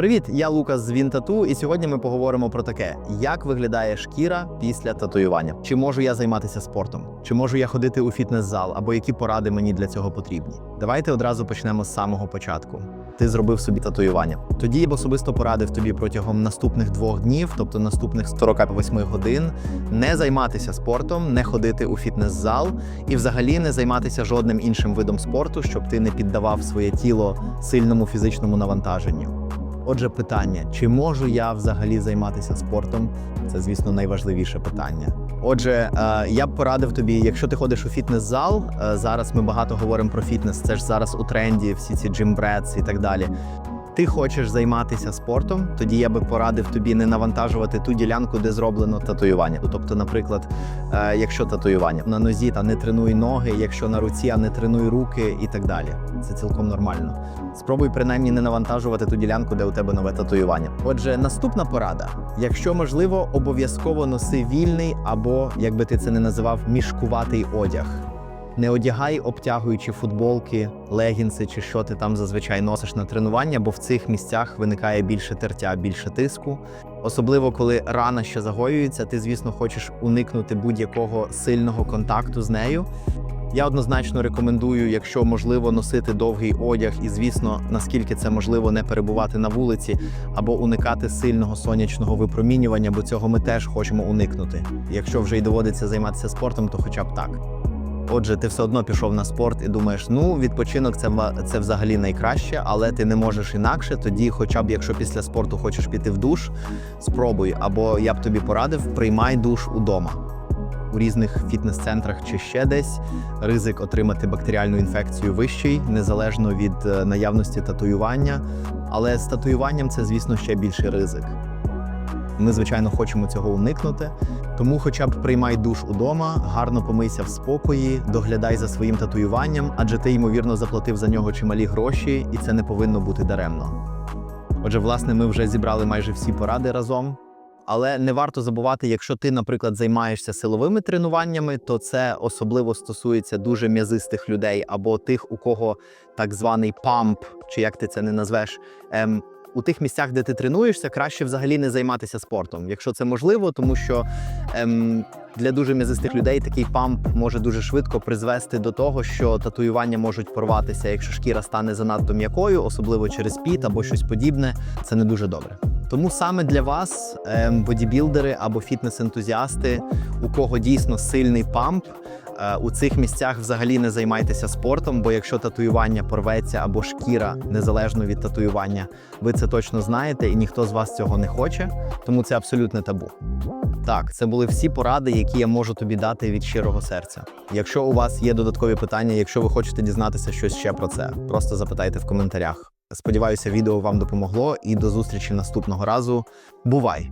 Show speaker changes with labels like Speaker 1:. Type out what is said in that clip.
Speaker 1: Привіт, я Лукас з Вінтату, і сьогодні ми поговоримо про таке: як виглядає шкіра після татуювання. Чи можу я займатися спортом? Чи можу я ходити у фітнес-зал, або які поради мені для цього потрібні? Давайте одразу почнемо з самого початку. Ти зробив собі татуювання. Тоді я б особисто порадив тобі протягом наступних двох днів, тобто наступних 48 годин, не займатися спортом, не ходити у фітнес-зал і взагалі не займатися жодним іншим видом спорту, щоб ти не піддавав своє тіло сильному фізичному навантаженню. Отже, питання: чи можу я взагалі займатися спортом? Це, звісно, найважливіше питання. Отже, е, я б порадив тобі, якщо ти ходиш у фітнес-зал, е, зараз ми багато говоримо про фітнес, це ж зараз у тренді, всі ці джимбрец і так далі. Ти хочеш займатися спортом, тоді я би порадив тобі не навантажувати ту ділянку, де зроблено татуювання. Тобто, наприклад, е, якщо татуювання на нозі, та не тренуй ноги, якщо на руці, а не тренуй руки і так далі. Це цілком нормально. Спробуй принаймні не навантажувати ту ділянку, де у тебе нове татуювання. Отже, наступна порада: якщо можливо, обов'язково носи вільний або, як би ти це не називав, мішкуватий одяг. Не одягай обтягуючі футболки, легінси чи що ти там зазвичай носиш на тренування, бо в цих місцях виникає більше тертя, більше тиску. Особливо коли рана ще загоюється, ти, звісно, хочеш уникнути будь-якого сильного контакту з нею. Я однозначно рекомендую, якщо можливо, носити довгий одяг, і звісно, наскільки це можливо, не перебувати на вулиці або уникати сильного сонячного випромінювання, бо цього ми теж хочемо уникнути. Якщо вже й доводиться займатися спортом, то хоча б так. Отже, ти все одно пішов на спорт і думаєш, ну відпочинок це це взагалі найкраще, але ти не можеш інакше. Тоді, хоча б якщо після спорту хочеш піти в душ, спробуй. Або я б тобі порадив, приймай душ удома. У різних фітнес-центрах чи ще десь ризик отримати бактеріальну інфекцію вищий, незалежно від е, наявності татуювання. Але з татуюванням це, звісно, ще більший ризик. Ми, звичайно, хочемо цього уникнути. Тому, хоча б приймай душ удома, гарно помийся в спокої, доглядай за своїм татуюванням, адже ти ймовірно заплатив за нього чималі гроші, і це не повинно бути даремно. Отже, власне, ми вже зібрали майже всі поради разом. Але не варто забувати, якщо ти, наприклад, займаєшся силовими тренуваннями, то це особливо стосується дуже м'язистих людей або тих, у кого так званий памп, чи як ти це не назвеш. Ем, у тих місцях, де ти тренуєшся, краще взагалі не займатися спортом, якщо це можливо, тому що ем, для дуже м'язистих людей такий памп може дуже швидко призвести до того, що татуювання можуть порватися, якщо шкіра стане занадто м'якою, особливо через піт або щось подібне. Це не дуже добре. Тому саме для вас, ем, бодібілдери або фітнес-ентузіасти, у кого дійсно сильний памп. Е, У цих місцях взагалі не займайтеся спортом, бо якщо татуювання порветься або шкіра незалежно від татуювання, ви це точно знаєте, і ніхто з вас цього не хоче, тому це абсолютне табу. Так, це були всі поради, які я можу тобі дати від щирого серця. Якщо у вас є додаткові питання, якщо ви хочете дізнатися щось ще про це, просто запитайте в коментарях. Сподіваюся, відео вам допомогло і до зустрічі наступного разу. Бувай!